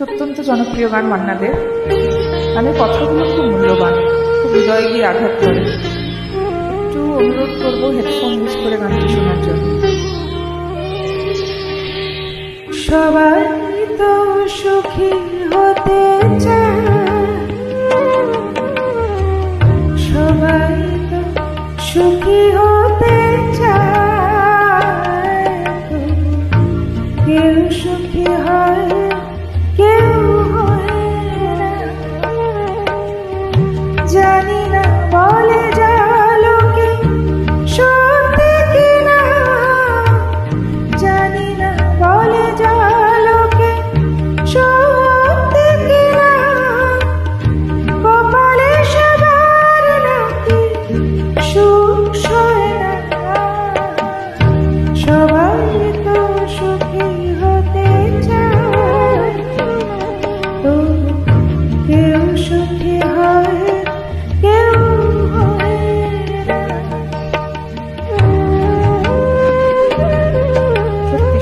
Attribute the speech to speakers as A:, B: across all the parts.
A: অত্যন্ত জনপ্রিয় গান মান্নাদের। গানের কথাগুলো খুব মূল্যবান, খুব হৃদয় গিয়ে আঘাত করে। একটু অনুরোধ করব হেডফোন ইউজ করে গানটি শোনার জন্য। সবাই তো সুখী হতে চায়। সবাই সুখী হতে চায়। কেউ সুখী হয় বলে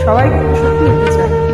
A: সবাই সত্যি হতে চায়।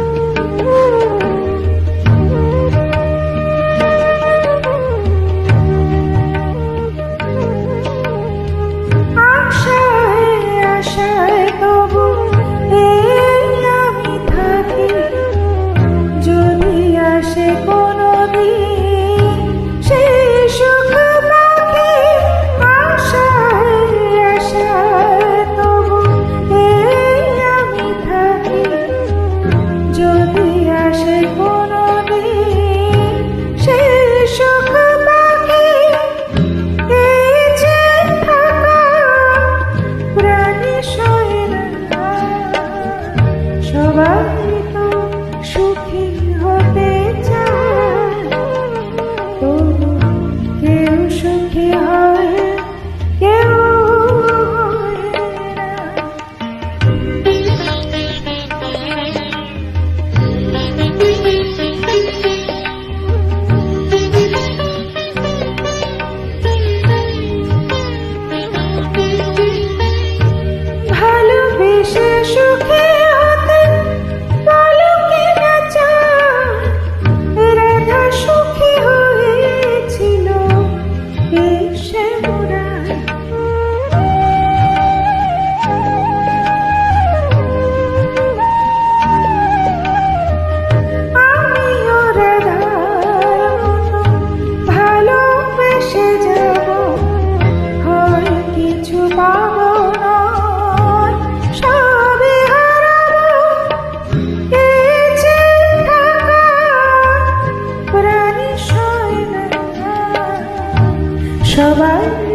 A: 小白。